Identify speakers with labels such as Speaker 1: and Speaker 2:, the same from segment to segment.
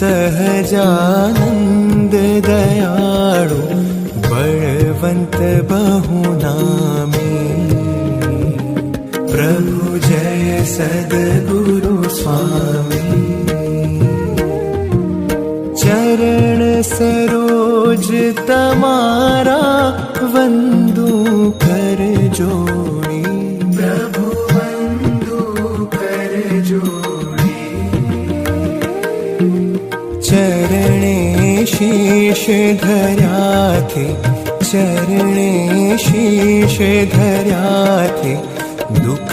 Speaker 1: सहजानन्द दयाळु बलवन्त बहुनामी। प्रभु जय सद्गुरु स्वामी। चरण सरोज तमारा वन्दु कर जोड़ी धर्याथे चरणे शीश धर्याथे दुख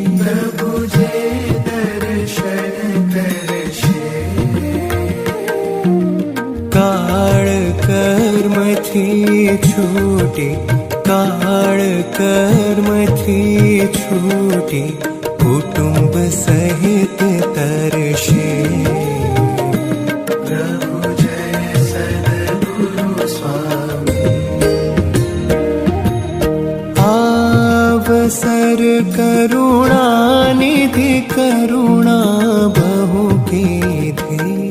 Speaker 1: कर्मथी छूटी काळ कर्मथी छूटी कुटुंब सहित तरशे। प्रभु जय सद्गुरु स्वामी। आवसर करुणा निधि करुणा बहु कीधी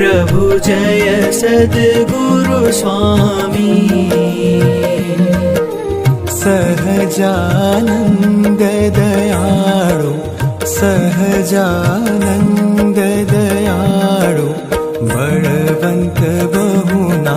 Speaker 2: प्रभु जय सद्गुरु स्वामी।
Speaker 1: सहजानन्द दयाु सहजानन्द दयाु वरवन्त बहुना